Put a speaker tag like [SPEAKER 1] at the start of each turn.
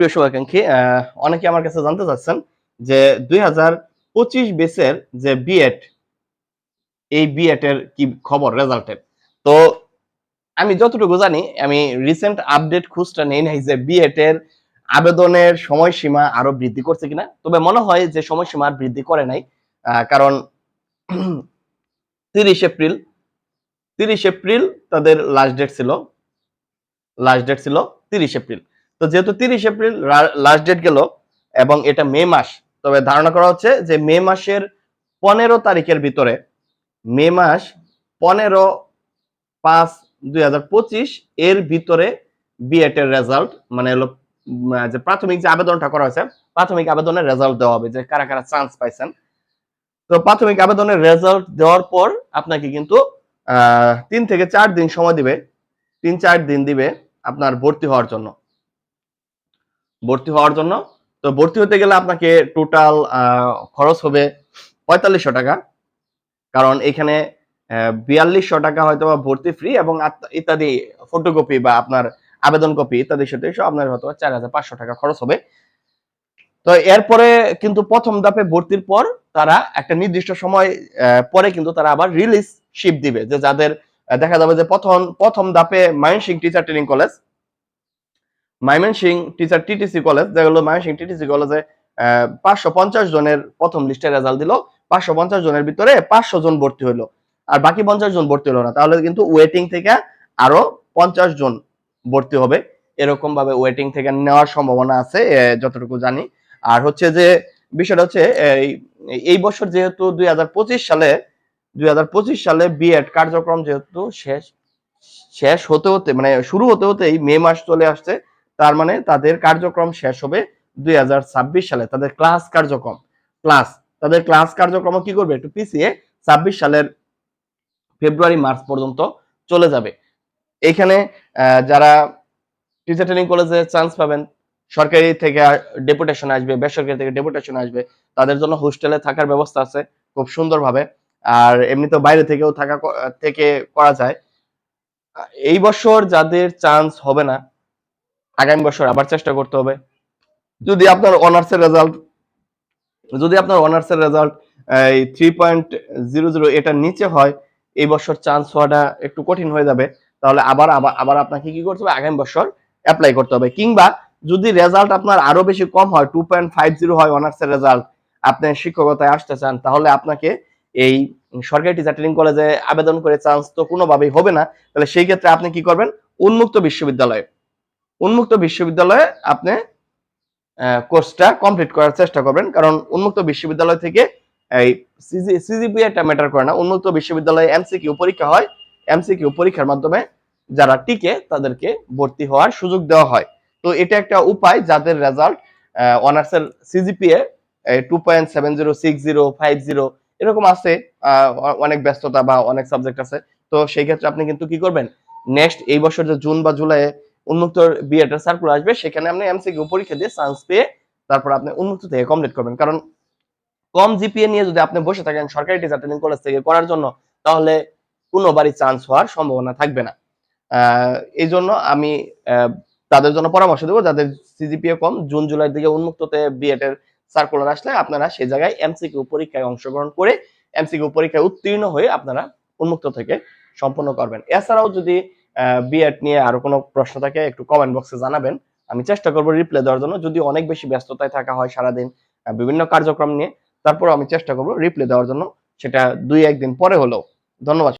[SPEAKER 1] প্রিয় শুভাকাঙ্ক্ষী অনেকে আমার কাছে জানতে চাচ্ছেন যে দুই হাজার পঁচিশ বেসের যে বিএড এই বিএড এর কি খবর রেজাল্টের তো আমি যতটুকু জানি, আমি রিসেন্ট আপডেট খুঁজটা নেই নাই যে বিএড এর আবেদনের সময়সীমা আরও বৃদ্ধি করছে কিনা। তবে মনে হয় যে সময়সীমা আর বৃদ্ধি করে নাই কারণ তিরিশ এপ্রিল তিরিশ এপ্রিল তাদের লাস্ট ডেট ছিল লাস্ট ডেট ছিল তিরিশ এপ্রিল। তো যেহেতু তিরিশ এপ্রিল লাস্ট ডেট গেল এবং এটা মে মাস, তবে ধারণা করা হচ্ছে যে মে মাসের পনেরো তারিখের ভিতরে, মে মাস পনেরো পাঁচ দুই এর ভিতরে বিএড এর রেজাল্ট মানে হলো যে প্রাথমিক যে আবেদনটা করা হয়েছে, প্রাথমিক আবেদনের রেজাল্ট দেওয়া হবে, যে কারা কারা চান্স পাইছেন। তো প্রাথমিক আবেদনের রেজাল্ট দেওয়ার পর আপনাকে কিন্তু তিন থেকে চার দিন সময় দিবে, তিন চার দিন দিবে আপনার ভর্তি হওয়ার জন্য। ভর্তি হওয়ার জন্য। তো ভর্তি হতে গেলে আপনাকে টোটাল খরচ হবে পঁয়তাল্লিশশো টাকা। কারণ এখানে বিয়াল্লিশশো টাকা হয়তো বা ভর্তি ফ্রি এবং ইত্যাদি ফটোকপি বা আপনার আবেদন কপি ইত্যাদি সাথে আপনার হয়তো চার হাজার পাঁচশো টাকা খরচ হবে। তো এরপরে কিন্তু প্রথম ধাপে ভর্তির পর তারা একটা নির্দিষ্ট সময় পরে কিন্তু তারা আবার রিলিজ শিপ দিবে। যে যাদের দেখা যাবে যে প্রথম প্রথম ধাপে Mymensingh teacher training college Mymensingh teacher TTC college যেগুলো মাইমেনসিং টিটিসি কলেজে পাঁচশো পঞ্চাশ জনের প্রথম লিস্টের রেজাল্ট দিল, পাঁচশো পঞ্চাশ জনের ভিতরে পাঁচশো জন ভর্তি হলো আর বাকি পঞ্চাশ জন ভর্তি হলো না, তাহলে কিন্তু ওয়েটিং থেকে আরও পঞ্চাশ জন ভর্তি হবে। এরকম ভাবে ওয়েটিং থেকে নেওয়ার সম্ভাবনা আছে যতটুকু জানি। আর হচ্ছে যে, বিষয়টা হচ্ছে এই এই বছর যেহেতু দুই হাজার পঁচিশ সালে, দুই হাজার পঁচিশ সালে বিএড কার্যক্রম যেহেতু শেষ শেষ হতে হতে মানে শুরু হতে হতেই মে মাস চলে আসছে। তার মানে তাদের কার্যক্রম শেষ হবে দুই হাজার ছাব্বিশ সালে। তাদের ক্লাস কার্যক্রম ক্লাস তাদের ক্লাস কার্যক্রম কি করবে? একটু পিছিয়ে ছাব্বিশ সালের ফেব্রুয়ারি, মার্চ পর্যন্ত চলে যাবে। এখানে যারা টিচার ট্রেনিং কলেজে চান্স পাবেন, সরকারি থেকে ডেপুটেশন আসবে, বেসরকারি থেকে ডেপুটেশন আসবে, তাদের জন্য হোস্টেলে থাকার ব্যবস্থা আছে খুব সুন্দরভাবে। আর এমনি তো বাইরে থেকেও থাকা থেকে করা যায়। এই বছর যাদের চান্স হবে না আগামী বছর আবার চেষ্টা করতে হবে। যদি আপনার অনার্সের রেজাল্ট যদি আপনার অনার্সের রেজাল্ট এই থ্রি পয়েন্ট জিরো জিরো এটার নিচে হয়, এই বছর চান্স হওয়াটা একটু কঠিন হয়ে যাবে। তাহলে আবার আবার আবার আপনাকে কি করতে হবে? আগামী বছর অ্যাপ্লাই করতে হবে। কিংবা যদি রেজাল্ট আপনার আরও বেশি কম হয় টু পয়েন্ট ফাইভ জিরো হয় অনার্সের রেজাল্ট আপনি শিক্ষকতায় আসতে চান, তাহলে আপনাকে এই সরকারি টিচার ট্রেনিং কলেজে আবেদন করে চান্স তো কোনোভাবেই হবে না। তাহলে সেই ক্ষেত্রে আপনি কি করবেন? উন্মুক্ত বিশ্ববিদ্যালয়ে। উন্মুক্ত বিশ্ববিদ্যালয়ে আপনি কোর্সটা কমপ্লিট করার চেষ্টা করবেন। কারণ উন্মুক্ত বিশ্ববিদ্যালয় থেকে এই সিজিপিএ টা ম্যাটার করে না। উন্মুক্ত বিশ্ববিদ্যালয়ে এমসিকিউ পরীক্ষা হয়। এমসিকিউ পরীক্ষার মাধ্যমে যারা টিকে, তাদেরকে ভর্তি হওয়ার সুযোগ দেওয়া হয়। তো এটা একটা উপায় যাদের রেজাল্ট অনার্সের CGPA two point seven zero six zero five zero এরকম আছে অনেক ব্যস্ততা বা অনেক সাবজেক্ট আছে। তো সেই ক্ষেত্রে আপনি কিন্তু কি করবেন? নেক্সট এই বছর যে জুন বা জুলাই উন্মুক্ত বিএড এর সার্কুলার আসবে, সেখানে আপনি এমসিকিউ পরীক্ষা দিয়ে চান্স পেয়ে তারপর আপনি উন্মুক্ত থেকে কমপ্লিট করবেন। কারণ কম জিপিএ নিয়ে যদি আপনি বসে থাকেন সরকারি টিচার ট্রেনিং কলেজ থেকে করার জন্য, তাহলে কোনোবারই চান্স হওয়ার সম্ভাবনা থাকবে না। এই জন্য আমি তাদের জন্য পরামর্শ দেবো, যাদের সিজিপিএ কম, জুন, জুলাইয়ের দিকে উন্মুক্ততে বিএড এর সার্কুলার আসলে আপনারা সেই জায়গায় এমসিকিউ পরীক্ষায় অংশগ্রহণ করে এমসিকিউ পরীক্ষায় উত্তীর্ণ হয়ে আপনারা উন্মুক্ত থেকে সম্পন্ন করবেন। এছাড়াও যদি বিএড নিয়ে আরও কোনো প্রশ্ন থাকে, একটু কমেন্ট বক্সে জানাবেন। আমি চেষ্টা করব রিপ্লাই দেওয়ার জন্য। যদি অনেক বেশি ব্যস্ততায় থাকা হয় সারাদিন বিভিন্ন কার্যক্রম নিয়ে তারপর আমি চেষ্টা করব রিপ্লাই দেওয়ার জন্য। সেটা দুই একদিন পরে হলেও। ধন্যবাদ।